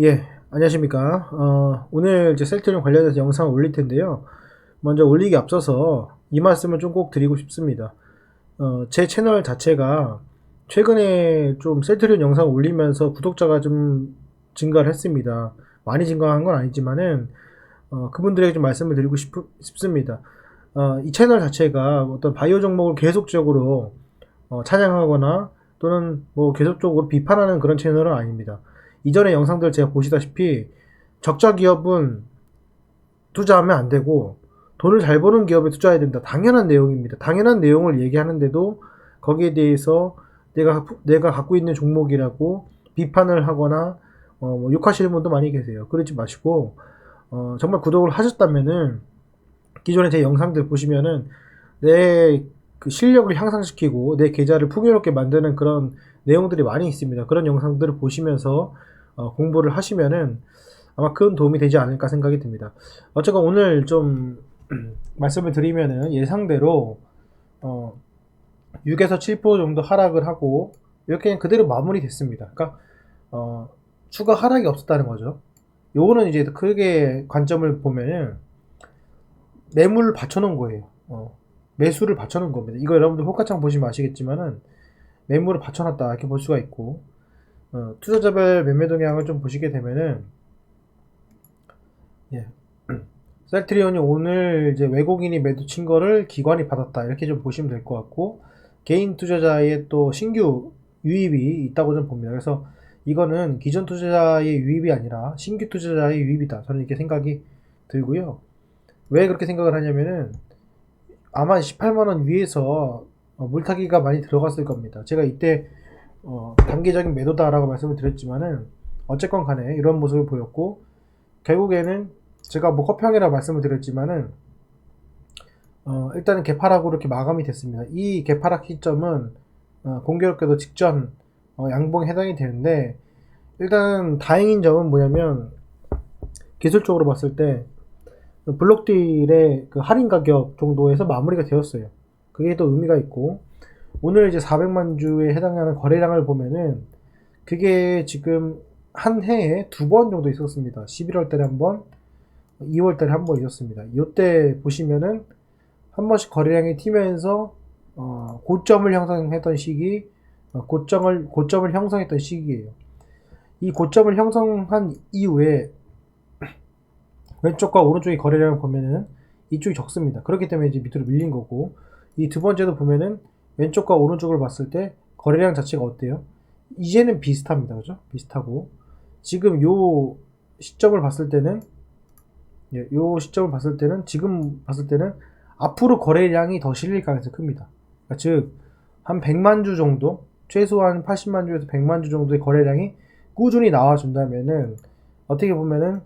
예, 안녕하십니까. 어, 오늘 이제 셀트리온 관련해서 영상을 올릴 텐데요. 먼저 올리기 앞서서 이 말씀을 좀 꼭 드리고 싶습니다. 어, 제 채널 자체가 최근에 좀 셀트리온 영상을 올리면서 구독자가 좀 증가를 했습니다. 많이 증가한 건 아니지만은, 어, 그분들에게 좀 말씀을 드리고 싶, 싶습니다. 어, 이 채널 자체가 어떤 바이오 종목을 계속적으로 어, 찬양하거나 또는 뭐 계속적으로 비판하는 그런 채널은 아닙니다. 이전의 영상들 제가 보시다시피 적자 기업은 투자하면 안 되고 돈을 잘 버는 기업에 투자해야 된다. 당연한 내용입니다. 당연한 내용을 얘기하는데도 거기에 대해서 내가 내가 갖고 있는 종목이라고 비판을 하거나 어, 뭐 욕하시는 분도 많이 계세요. 그러지 마시고 어, 정말 구독을 하셨다면은 기존에 제 영상들 보시면은 내 그 실력을 향상시키고 내 계좌를 풍요롭게 만드는 그런 내용들이 많이 있습니다. 그런 영상들을 보시면서 어, 공부를 하시면은 아마 큰 도움이 되지 않을까 생각이 듭니다. 어쨌건 오늘 좀 말씀을 드리면은 예상대로 어, 6에서 7% 정도 하락을 하고 이렇게 그대로 마무리 됐습니다. 그러니까 어, 추가 하락이 없었다는 거죠. 요거는 이제 크게 관점을 보면은 매물을 받쳐놓은 거예요. 어, 매수를 받쳐놓은 겁니다. 이거 여러분들 호가창 보시면 아시겠지만은 매물을 받쳐놨다 이렇게 볼 수가 있고 어, 투자자별 매매 동향을 좀 보시게 되면은 예. 셀트리온이 오늘 이제 외국인이 매도 친 거를 기관이 받았다 이렇게 좀 보시면 될 것 같고 개인 투자자의 또 신규 유입이 있다고 좀 봅니다. 그래서 이거는 기존 투자자의 유입이 아니라 신규 투자자의 유입이다. 저는 이렇게 생각이 들고요. 왜 그렇게 생각을 하냐면은 아마 18만 원 위에서 어, 물타기가 많이 들어갔을 겁니다. 제가 이때 어, 단기적인 매도다라고 말씀을 드렸지만은 어쨌건 간에 이런 모습을 보였고 결국에는 제가 뭐 커평이라 말씀을 드렸지만은 어, 일단은 개파락으로 이렇게 마감이 됐습니다. 이 개파락 시점은 어, 공교롭게도 직전 어, 양봉에 해당이 되는데 일단 다행인 점은 뭐냐면 기술적으로 봤을 때 블록딜의 그 할인 가격 정도에서 마무리가 되었어요. 그게 또 의미가 있고 오늘 이제 400만 주에 해당하는 거래량을 보면은 그게 지금 한 해에 두 번 정도 있었습니다. 11월 달에 한 번, 2월 달에 한 번 있었습니다. 이때 보시면은 한 번씩 거래량이 튀면서 어, 고점을 형성했던 시기, 어, 고점을 고점을 형성했던 시기예요. 이 고점을 형성한 이후에 왼쪽과 오른쪽의 거래량을 보면은 이쪽이 적습니다. 그렇기 때문에 이제 밑으로 밀린 거고 이 두 번째도 보면은 왼쪽과 오른쪽을 봤을 때 거래량 자체가 어때요? 이제는 비슷합니다. 그죠? 비슷하고 지금 요 시점을 봤을 때는 예, 요 시점을 봤을 때는 지금 봤을 때는 앞으로 거래량이 더 실릴 가능성이 큽니다. 그러니까 즉, 한 100만 주 정도, 최소한 80만 주에서 100만 주 정도의 거래량이 꾸준히 나와준다면은, 어떻게 보면은,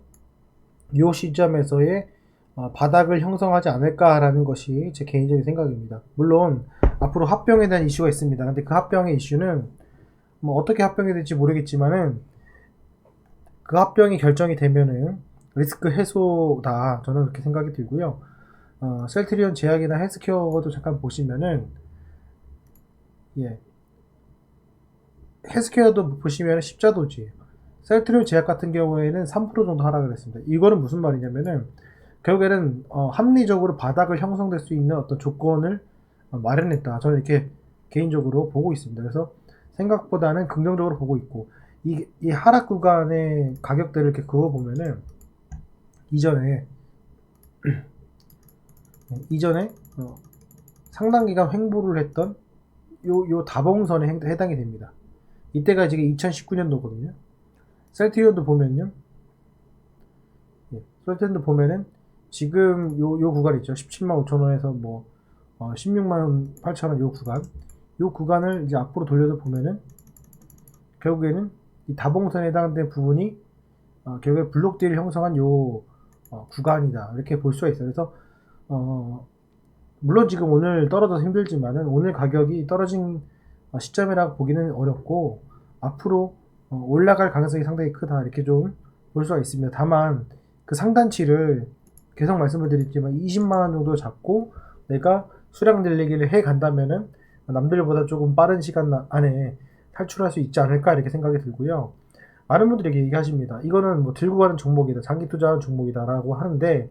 요 시점에서의 어, 바닥을 형성하지 않을까라는 것이 제 개인적인 생각입니다. 물론, 앞으로 합병에 대한 이슈가 있습니다. 근데 그 합병의 이슈는, 뭐 어떻게 합병이 될지 모르겠지만은, 그 합병이 결정이 되면은, 리스크 해소다. 저는 그렇게 생각이 들고요. 어, 셀트리온 제약이나 헬스케어도 잠깐 보시면은, 예. 헬스케어도 보시면 십자도지예요. 셀트리온 제약 같은 경우에는 3% 정도 하락을 했습니다. 이거는 무슨 말이냐면은, 결국에는 어, 합리적으로 바닥을 형성될 수 있는 어떤 조건을 어, 마련했다. 저는 이렇게 개인적으로 보고 있습니다. 그래서 생각보다는 긍정적으로 보고 있고, 이, 이 하락 구간의 가격대를 이렇게 그어 보면은, 이전에 이전에 어, 상당 기간 횡보를 했던 요, 요 다봉선에 행- 해당이 됩니다. 이때가 지금 2019년도거든요. 셀트리온도 보면요. 예, 셀트리온도 보면은 지금 요, 요 구간 있죠. 17만 5천 원에서 뭐 어, 16만 8천 원 요 구간. 요 구간을 이제 앞으로 돌려서 보면은 결국에는 이 다봉선에 해당된 부분이 어, 결국에 블록딜을 형성한 요 어, 구간이다 이렇게 볼 수가 있어요. 그래서 어, 물론 지금 오늘 떨어져서 힘들지만은 오늘 가격이 떨어진 어, 시점이라고 보기는 어렵고 앞으로 어, 올라갈 가능성이 상당히 크다 이렇게 좀 볼 수가 있습니다. 다만 그 상단치를 계속 말씀을 드리지만 20만 원 정도 잡고 내가 수량 늘리기를 해 간다면은 남들보다 조금 빠른 시간 나- 안에 탈출할 수 있지 않을까 이렇게 생각이 들고요. 많은 분들이 얘기하십니다. 이거는 뭐 들고 가는 종목이다, 장기 투자하는 종목이다라고 하는데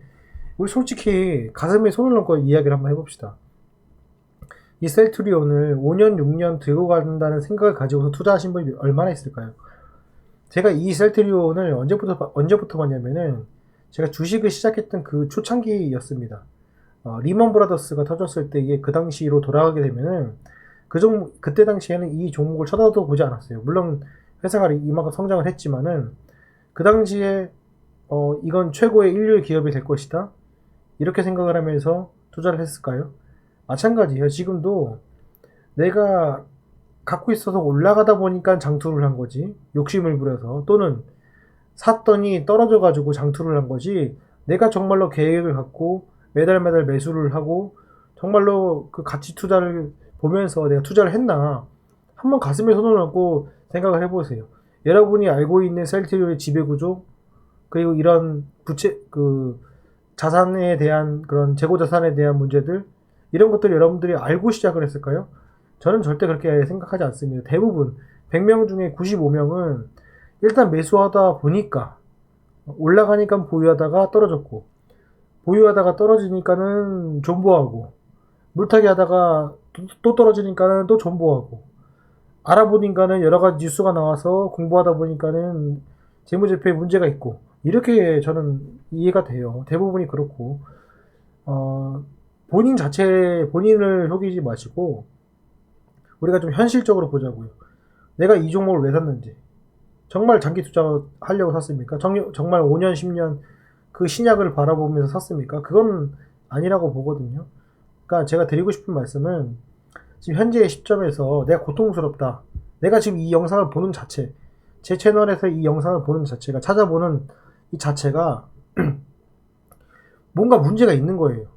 우리 솔직히 가슴에 손을 넣고 이야기를 한번 해봅시다. 이 셀트리온을 5년, 6년 들고 간다는 생각을 가지고서 투자하신 분이 얼마나 있을까요? 제가 이 셀트리온을 언제부터 봐- 언제부터 봤냐면은 제가 주식을 시작했던 그 초창기였습니다. 어, 리먼 브라더스가 터졌을 때 이게 그 당시로 돌아가게 되면은 그 종, 그때 당시에는 이 종목을 쳐다도 보지 않았어요. 물론 회사가 이만큼 성장을 했지만은 그 당시에 어, 이건 최고의 인류 기업이 될 것이다. 이렇게 생각을 하면서 투자를 했을까요? 마찬가지예요. 지금도 내가 갖고 있어서 올라가다 보니까 장투를 한 거지. 욕심을 부려서. 또는 샀더니 떨어져가지고 장투를 한 거지. 내가 정말로 계획을 갖고 매달 매달 매수를 하고 정말로 그 가치 투자를 보면서 내가 투자를 했나. 한번 가슴에 손을 얹고 생각을 해보세요. 여러분이 알고 있는 셀트리온의 지배구조, 그리고 이런 부채, 그, 자산에 대한 그런 재고 자산에 대한 문제들, 이런 것들을 여러분들이 알고 시작을 했을까요? 저는 절대 그렇게 생각하지 않습니다. 대부분 100명 중에 95명은 일단 매수하다 보니까 올라가니까 보유하다가 떨어졌고 보유하다가 떨어지니까는 존버하고 물타기 하다가 또- 또 떨어지니까는 또 존버하고 알아보니까는 여러 가지 뉴스가 나와서 공부하다 보니까는 재무제표에 문제가 있고 이렇게 저는 이해가 돼요. 대부분이 그렇고 어, 본인 자체 본인을 속이지 마시고 우리가 좀 현실적으로 보자고요. 내가 이 종목을 왜 샀는지 정말 장기 투자하려고 샀습니까? 정, 정말 5년 10년 그 신약을 바라보면서 샀습니까? 그건 아니라고 보거든요. 그러니까 제가 드리고 싶은 말씀은 지금 현재의 시점에서 내가 고통스럽다. 내가 지금 이 영상을 보는 자체, 제 채널에서 이 영상을 보는 자체가 찾아보는 이 자체가 뭔가 문제가 있는 거예요.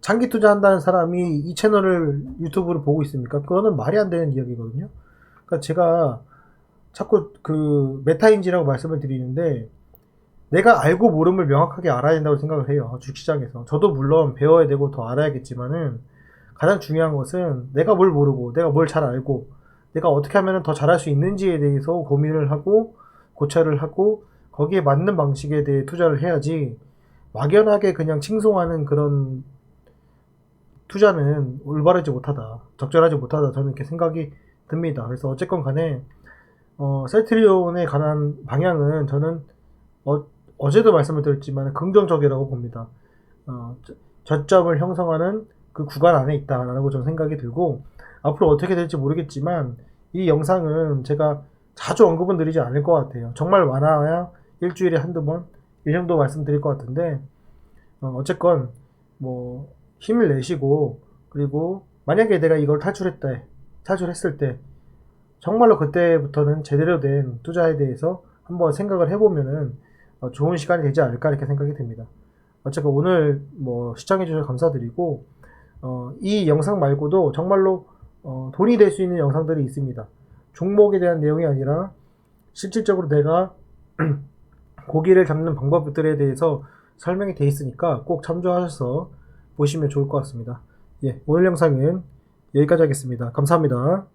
장기 투자한다는 사람이 이 채널을 유튜브를 보고 있습니까? 그거는 말이 안 되는 이야기거든요. 그러니까 제가 자꾸 그 메타인지라고 말씀을 드리는데 내가 알고 모름을 명확하게 알아야 된다고 생각을 해요. 주식시장에서. 저도 물론 배워야 되고 더 알아야겠지만은 가장 중요한 것은 내가 뭘 모르고 내가 뭘 잘 알고 내가 어떻게 하면 더 잘할 수 있는지에 대해서 고민을 하고 고찰을 하고 거기에 맞는 방식에 대해 투자를 해야지 막연하게 그냥 칭송하는 그런 투자는 올바르지 못하다. 적절하지 못하다. 저는 이렇게 생각이 듭니다. 그래서 어쨌건 간에 어, 셀트리온에 관한 방향은 저는 어, 어제도 말씀을 드렸지만 긍정적이라고 봅니다. 어, 저- 저점을 형성하는 그 구간 안에 있다라고 저는 생각이 들고 앞으로 어떻게 될지 모르겠지만 이 영상은 제가 자주 언급은 드리지 않을 것 같아요. 정말 많아야 일주일에 한두 번 이 정도 말씀드릴 것 같은데 어, 어쨌건 뭐 힘을 내시고 그리고 만약에 내가 이걸 탈출했다 탈출했을 때 정말로 그때부터는 제대로 된 투자에 대해서 한번 생각을 해보면은 어, 좋은 시간이 되지 않을까 이렇게 생각이 듭니다. 어쨌건 오늘 뭐 시청해주셔서 감사드리고 어, 이 영상 말고도 정말로 어, 돈이 될 수 있는 영상들이 있습니다. 종목에 대한 내용이 아니라 실질적으로 내가 고기를 잡는 방법들에 대해서 설명이 돼 있으니까 꼭 참조하셔서 보시면 좋을 것 같습니다. 예, 오늘 영상은 여기까지 하겠습니다. 감사합니다.